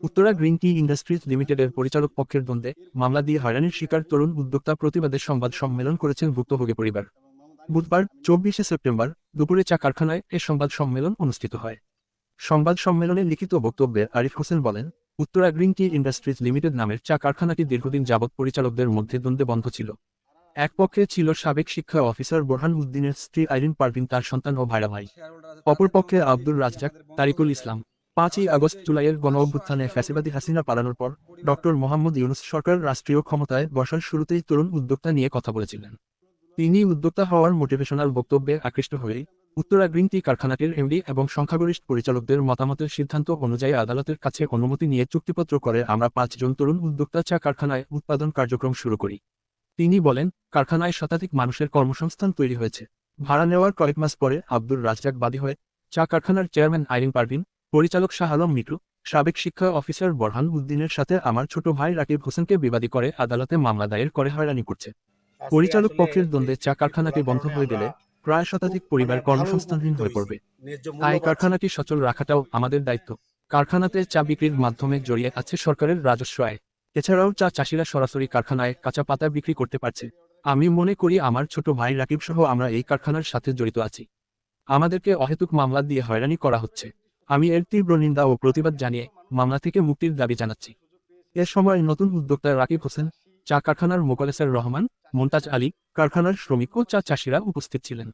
Uttara green tea industries লিমিটেডের পরিচালক পক্ষের দ্বন্দ্বে মামলা দিয়ে হয়রানির শিকার তরুণ উদ্যোক্তা প্রতিবাদে সংবাদ সম্মেলন করেছেন ভুক্তভোগী পরিবার। বুধবার, চব্বিশে সেপ্টেম্বর, দুপুরে চা কারখানায় এ সংবাদ সম্মেলন অনুষ্ঠিত হয়। সংবাদ সম্মেলনে লিখিত বক্তব্যে আরিফ হোসেন বলেন, Uttara green tea industries limited নামের চা কারখানাটি দীর্ঘদিন যাবৎ পরিচালকদের মধ্যে দ্বন্দ্বে বন্ধ ছিল। এক পক্ষে ছিল সাবেক শিক্ষা অফিসার বোরহান উদ্দিনের স্ত্রী আইরিন পারভিন, তার সন্তান ও ভাইরা ভাই। অপরপক্ষে আব্দুর রাজ্জাক, তারিকুল ইসলাম। পাঁচই আগস্ট জুলাইয়ের গণ অভ্যুত্থানে ফ্যাসিবাদী হাসিনা পালানোর পর, ডক্টর মোহাম্মদ ইউনুস সরকার রাষ্ট্রীয় ক্ষমতায় বসার শুরুতেই তরুণ উদ্যোক্তা নিয়ে কথা বলেছিলেন। তিনি উদ্যোক্তা হওয়ার মোটিভেশনাল বক্তব্যে আকৃষ্ট হয়েই, উত্তরা গ্রিন টি কারখানাটির এমডি এবং সংখ্যাগরিষ্ঠ পরিচালকদের মতামতের সিদ্ধান্ত অনুযায়ী আদালতের কাছে অনুমতি নিয়ে চুক্তিপত্র করে আমরা পাঁচজন তরুণ উদ্যোক্তা চা কারখানায় উৎপাদন কার্যক্রম শুরু করি। তিনি বলেন, কারখানায় শতাধিক মানুষের কর্মসংস্থান তৈরি হয়েছে। ভাড়া নেওয়ার কয়েক মাস পরে আব্দুর রাজ্জাক বাদী হয়ে চা কারখানার চেয়ারম্যান আইরিন পারভিন পরিচালক শাহ আলম মিটু সাবেক শিক্ষা অফিসার বরহান উদ্দিনের সাথে আমার ছোট ভাই রাকিব হোসেনকে বিবাদী করে আদালতে মামলা দায়ের করে হয়রানি করছে। পরিচালক পক্ষের দ্বন্দ্বে চা কারখানাটি বন্ধ হয়ে গেলে প্রায় শতাধিক পরিবার কর্মসংস্থানহীন হয়ে পড়বে। তাই কারখানাটি সচল রাখাটাও আমাদের দায়িত্ব। কারখানাতে চা বিক্রির মাধ্যমে জড়িয়ে আছে সরকারের রাজস্ব আয়। এছাড়াও চা চাষিরা সরাসরি কারখানায় কাঁচা পাতা বিক্রি করতে পারছে। আমি মনে করি আমার ছোট ভাই রাকিব সহ আমরা এই কারখানার সাথে জড়িত আছি। আমাদেরকে অহেতুক মামলা দিয়ে হয়রানি করা হচ্ছে। আমি এর তীব্র নিন্দা ও প্রতিবাদ জানিয়ে মামলা থেকে মুক্তির দাবি জানাচ্ছি। এ সময় নতুন উদ্যোক্তা রাকিব হোসেন, চা কারখানার মোকালেসার রহমান মোন্তাজ আলী, কারখানার শ্রমিক ও চা চাষিরা উপস্থিত ছিলেন।